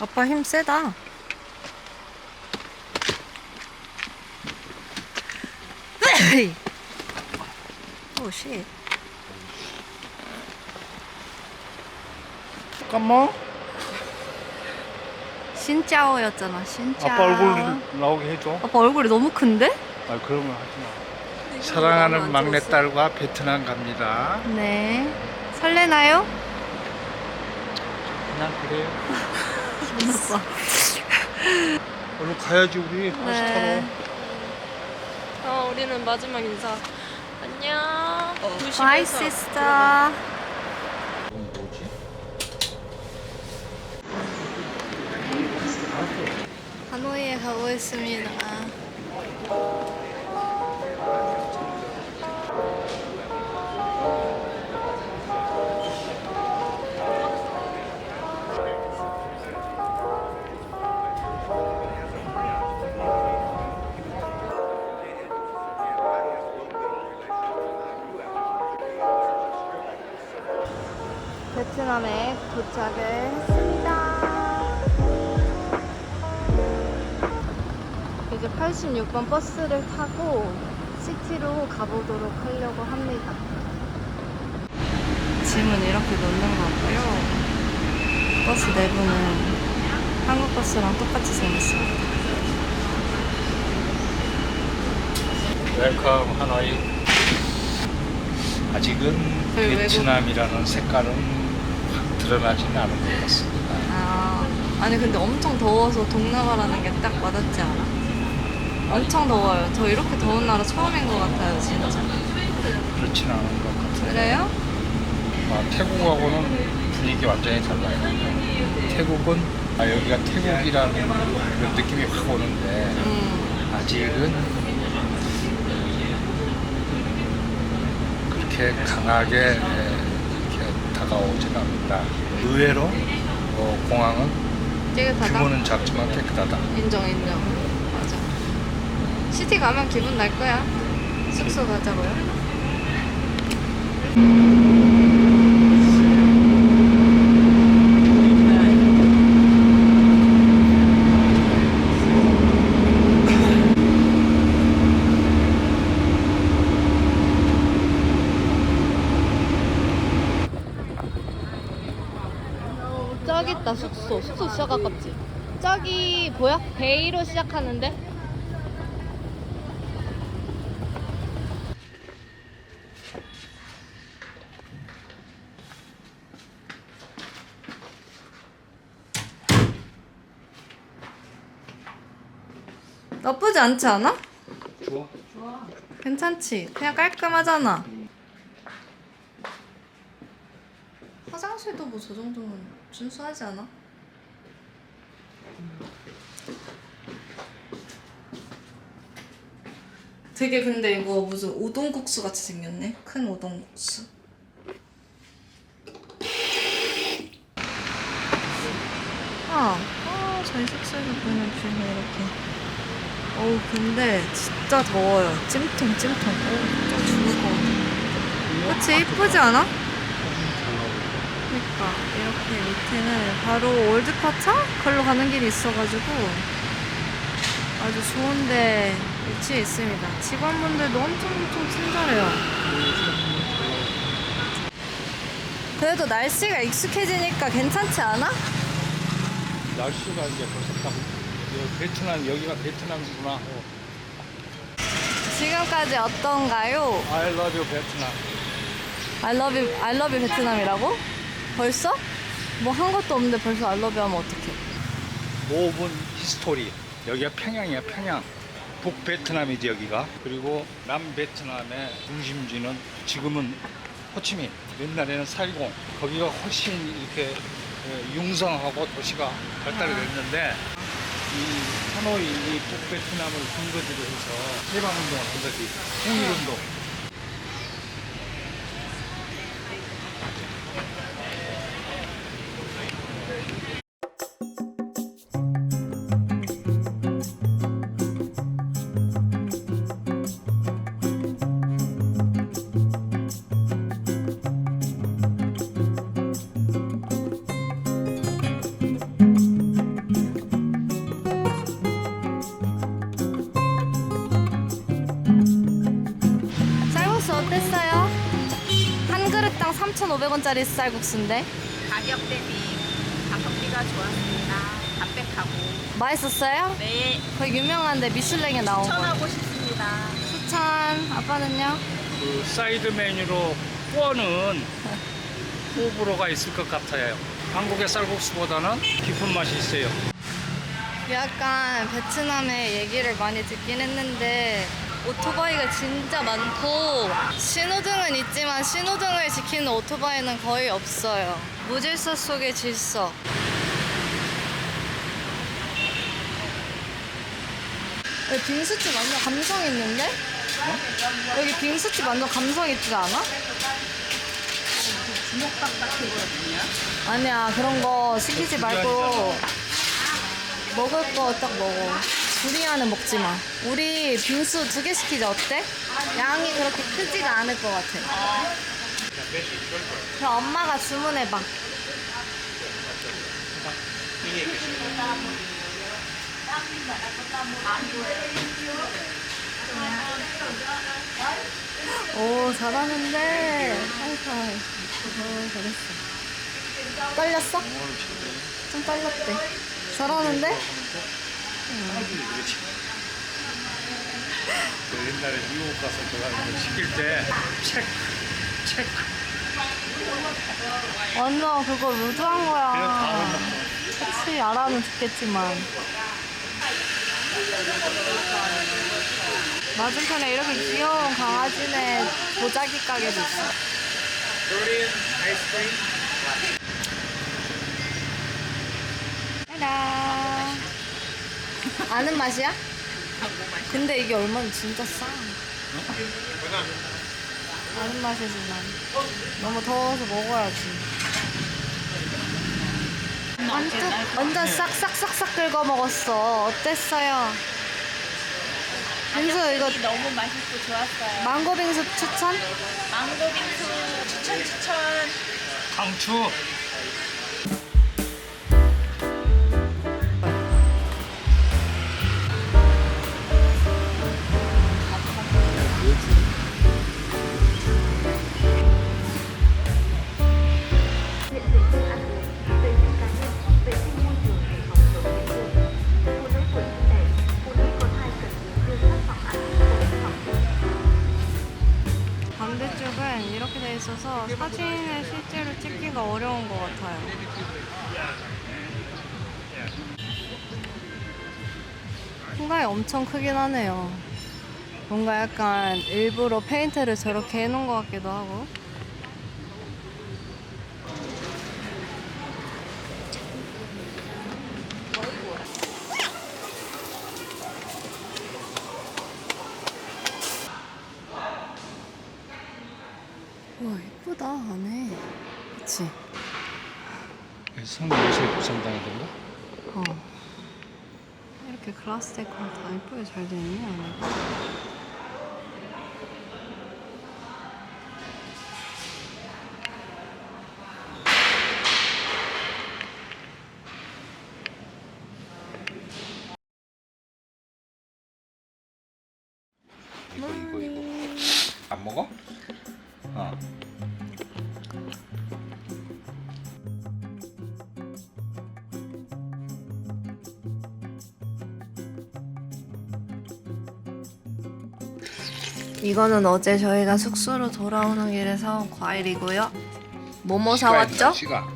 아빠 힘 세다. 오 씨. 잠깐만. 신짜오였잖아. 신짜오. 아빠 얼굴 나오게 해줘. 아빠 얼굴이 너무 큰데? 아 그러면 하지 마. 사랑하는 막내딸과 베트남 갑니다. 네. 설레나요? 그냥 그래요. 오빠. 얼른 가야지 우리 네. 타러. 어, 우리는 마지막 인사. 안녕. 조심해서. Bye, sister. 뭐지? 하노이에 가고 있습니다. 베트남에 도착을 했습니다. 이제 86번 버스를 타고 시티로 가보도록 하려고 합니다. 짐은 이렇게 놓는 거고요. 버스 내부는 한국 버스랑 똑같이 생겼습니다. 웰컴 하노이. 아직은 저희 외국- 베트남이라는 색깔은 확 드러나지는 않은 것 같습니다. 아, 아니 근데 엄청 더워서 동남아라는 게 딱 와닿지 않아? 엄청 더워요. 저 이렇게 더운 나라 처음인 것 같아요, 진짜. 그렇지는 않은 것 같아요. 그래요? 아, 태국하고는 분위기 완전히 달라요. 태국은 아, 여기가 태국이라는 그런 느낌이 확 오는데 음, 아직은 그렇게 강하게 예, 이렇게 다가오진 않는다. 의외로 어, 공항은 깨끗하다. 규모는 작지만 깨끗하다. 인정, 인정. 맞아. 시티 가면 기분 날 거야. 숙소 가자고요. 저기 있다 숙소 숙소 진짜 가깝지 저기 뭐야? 베이로 시작하는데? 나쁘지 않지 않아? 좋아. 괜찮지? 그냥 깔끔하잖아 화장실도 뭐 저 정도면 준수하지 않아? 되게 근데 이거 무슨 우동국수 같이 생겼네. 큰 우동국수. 아, 아 저희 숙소에서 보이는 뷰는 이렇게. 어우 근데 진짜 더워요. 찜통 찜통. 어우 진짜 죽을 것 같아. 그치 이쁘지 않아? 그러니까 이렇게 밑에는 바로 올드파차? 걸로 가는 길이 있어가지고 아주 좋은데 위치해 있습니다. 직원분들도 엄청 엄청 친절해요. 그래도 날씨가 익숙해지니까 괜찮지 않아? 날씨가 이제 벌써 딱 베트남 여기가 베트남이구나. 어. 지금까지 어떤가요? I love you 베트남. I love you, I love you 베트남이라고? 벌써? 뭐 한 것도 없는데 벌써 I love you 하면 어떡해? 5분 히스토리. 여기가 평양이야 평양. 북베트남이지 여기가. 그리고 남베트남의 중심지는 지금은 호치민. 옛날에는 살공. 거기가 훨씬 이렇게 예, 융성하고 도시가 발달이 됐는데 이 하노이 이 북베트남을 근거지로 해서 해방운동을 한 거지. 통일운동. 원짜리 쌀국수인데 가격 대비 가성비가 좋았습니다. 담백하고 맛있었어요? 네 거기 유명한데 미슐랭에 나온 거 추천하고 싶습니다. 추천 아빠는요? 그 사이드 메뉴로 꿔는 호불호가 있을 것 같아요. 한국의 쌀국수보다는 깊은 맛이 있어요. 약간 베트남의 얘기를 많이 듣긴 했는데 오토바이가 진짜 많고 신호등은 있지만 신호등을 지키는 오토바이는 거의 없어요. 무질서 속의 질서. 여기 빙수집 완전 감성 있는데? 여기 빙수집 완전 감성 있지 않아? 주먹밥 같은 거거든요. 아니야 그런 거 시키지 말고 먹을 거 딱 먹어 두리안은 먹지 마. 우리 빙수 두 개 시키자. 어때? 양이 그렇게 크지가 않을 것 같아. 그럼 엄마가 주문해봐. 오 잘하는데. 하이파이. 오 잘했어. 떨렸어? 좀 떨렸대. 잘하는데? 그 옛날에 미국 가서 제가 이거 시킬 때 체크, 체크. 완전 그거 루즈한 거야. 그냥 다 그치 알아는 듣겠지만. 맞은편에 이렇게 귀여운 강아지네 보자기 가게도 있어. 짜란 아는 맛이야? 근데 이게 얼마나 진짜 싸 아는 맛이지만 너무 더워서 먹어야지 완전, 완전 싹싹싹싹 긁어 먹었어 어땠어요? 빙수 이거 너무 맛있고 좋았어요. 망고 빙수 추천? 망고 빙수 추천 추천. 강추. 상당히 엄청 크긴 하네요. 뭔가 약간 일부러 페인트를 저렇게 해놓은 것 같기도 하고. 와 예쁘다 안에. 그치? 성명시 구성당이던가? 어. 이렇게 글라스 데코가 다 예쁘게 잘돼 있네 안에 이거는 어제 저희가 숙소로 돌아오는 길에 사온 과일이고요. 뭐뭐 사왔죠? 시가.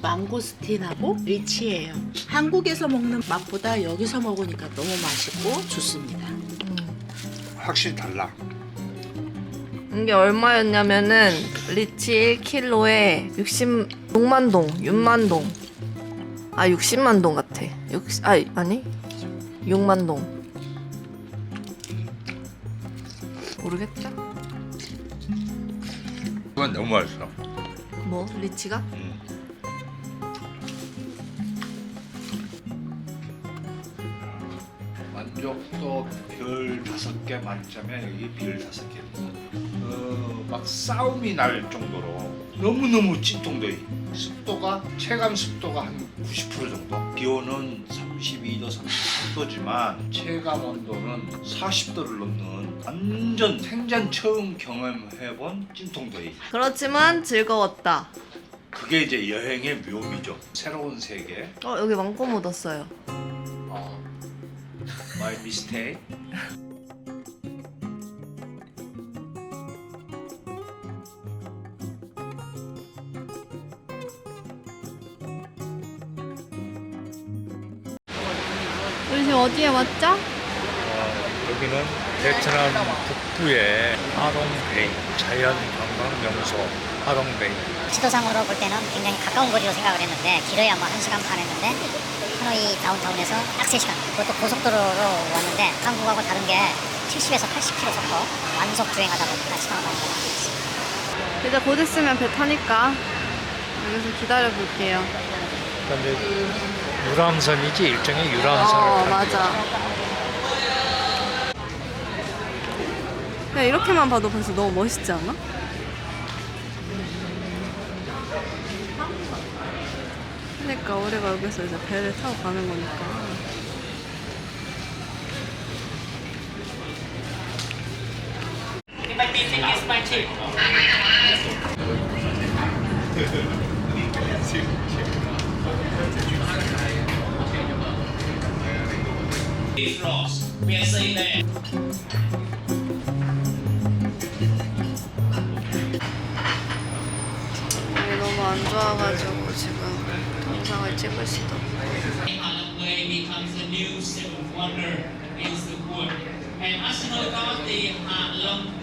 망고스틴하고 리치예요. 한국에서 먹는 맛보다 여기서 먹으니까 너무 맛있고 좋습니다. 확실히 달라. 이게 얼마였냐면은 리치 1kg에 66만 동, 6만 동. 아 60만 동 같아. 60, 아 아니 6만 동. 모르겠다. 이건 너무 맛있어. 뭐 리치가? 음. 만족도 별 다섯 개 만점에 여기 별 다섯 개. 어, 막 싸움이 날 정도로 너무 너무 찐통도이. 습도가 체감 습도가 한 90% 정도. 기온은 32도, 33도지만 체감 온도는 40도를 넘는 완전 생전 처음 경험해본 찜통더위. 그렇지만 즐거웠다. 그게 이제 여행의 묘미죠. 새로운 세계. 어 여기 망고 묻었어요. 어. My mistake. 우리 지금 어디에 왔죠? 어, 여기는 베트남 북부의 하롱베이 자연 관광 명소 하롱베이 지도상으로 볼 때는 굉장히 가까운 거리로 생각을 했는데 길어야 뭐 1시간 반 했는데 하노이 다운타운에서 딱 3시간 그것도 고속도로로 왔는데 한국하고 다른 게 70에서 80km 속도 완속 주행하다 보니까 시간을 많이 걸렸습니다. 이제 곧 있으면 배 타니까 여기서 기다려 볼게요. 그런데 유람선이지 일종의 유람선을 어 타는 맞아. 야 이렇게만 봐도 벌써 너무 멋있지 않아? 그러니까 우리가 여기서 이제 배를 타고 가는 거니까. 몸이 너무 안 좋아가지고 지금 동상을 찍을 수도 없고. And Arsenal có thì Hạ Long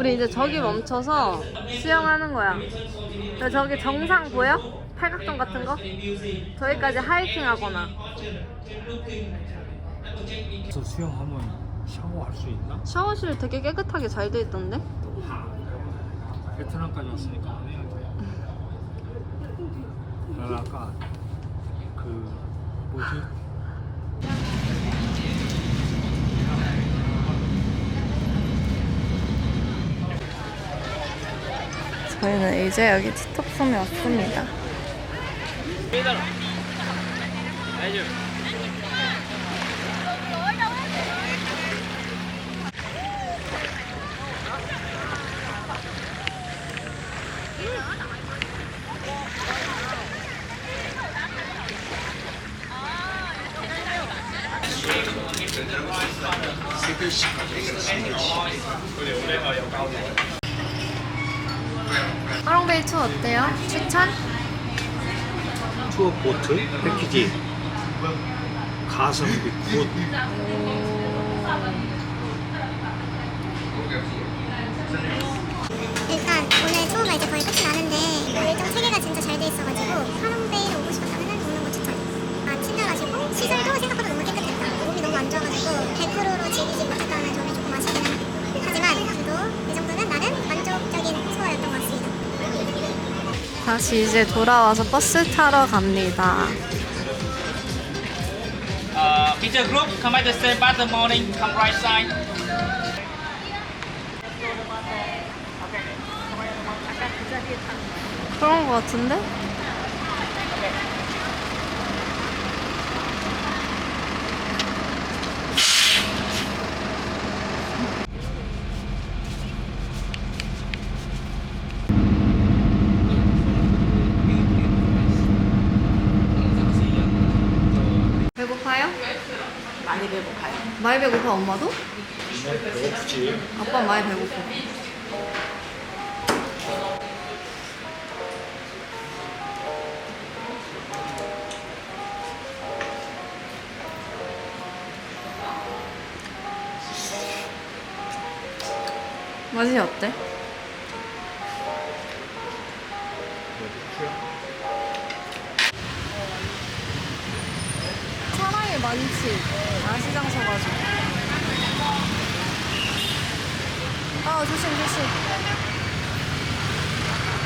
우리 이제 저기 멈춰서 수영하는 거야. 저기 정상 보여? 팔각정 같은 거? 저기까지 하이킹 하거나. 그래서 수영하면 샤워할 수 있나? 샤워실 되게 깨끗하게 잘 돼 있던데? 베트남까지 왔으니까 안 해야 돼 난 아까 그 뭐지? 저희는 이제 여기 티톡섬에 왔습니다. 하롱베이 투어 어때요? 추천? 투어 보트 패키지 가성비 굿 일단 오늘 투어가 이제 거의 끝이 나는데 일정 체계가 진짜 잘 돼 있어가지고 하롱베이를 오고 싶었다면 오는 거 추천. 아 친절하시고 시설도 생각보다 너무 깨끗했다. 몸이 너무 안 좋아가지고 100%로 즐기지 못했다는 점이 조금 아쉽긴 해. 하지만 그래도 이 정도는 나는 만족적인 투어였던 것 같습니다. 다시 이제 돌아와서 버스 타러 갑니다. uh, Peter Group come by the same path the morning come right side 그런 거 같은데? 배고파요? 많이 배고파요. 많이 배고파 엄마도? 배고프지? 아빠 많이 배고파. 맛이 어때? 사람이 많지. 야시장 서가지고. 아 조심 조심.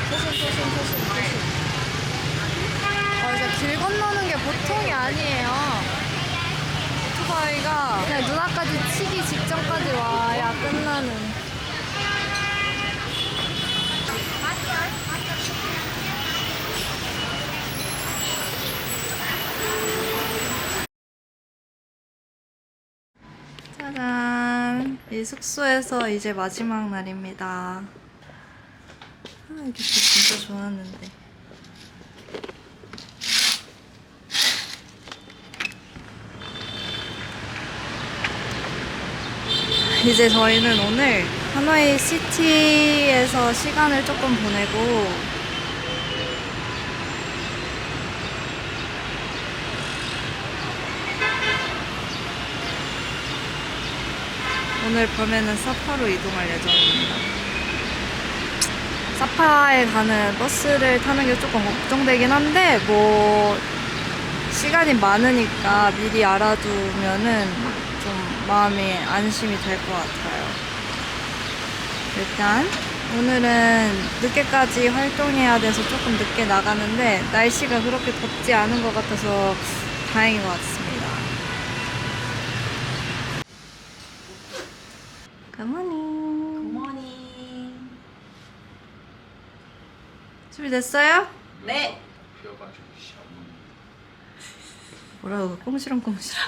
조심 조심 조심 조심. 아 이제 길 건너는 게 보통이 아니에요. 오토바이가 그냥 눈앞까지 치기 직전까지 와야 끝나는. 숙소에서 이제 마지막 날입니다. 아, 이게 진짜 좋았는데. 이제 저희는 오늘 하노이 시티에서 시간을 조금 보내고 오늘 밤에는 사파로 이동할 예정입니다. 사파에 가는 버스를 타는 게 조금 걱정되긴 한데 뭐 시간이 많으니까 미리 알아두면은 좀 마음이 안심이 될 것 같아요. 일단 오늘은 늦게까지 활동해야 돼서 조금 늦게 나가는데 날씨가 그렇게 덥지 않은 것 같아서 다행인 것 같습니다. 굿모닝. 굿모닝. 준비됐어요? 네. 뭐라고 꽁시렁꽁시렁.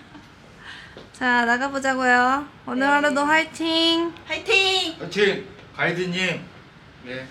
자 나가보자고요. 오늘 하루도 화이팅. 화이팅! 화이팅! 가이드님. 네.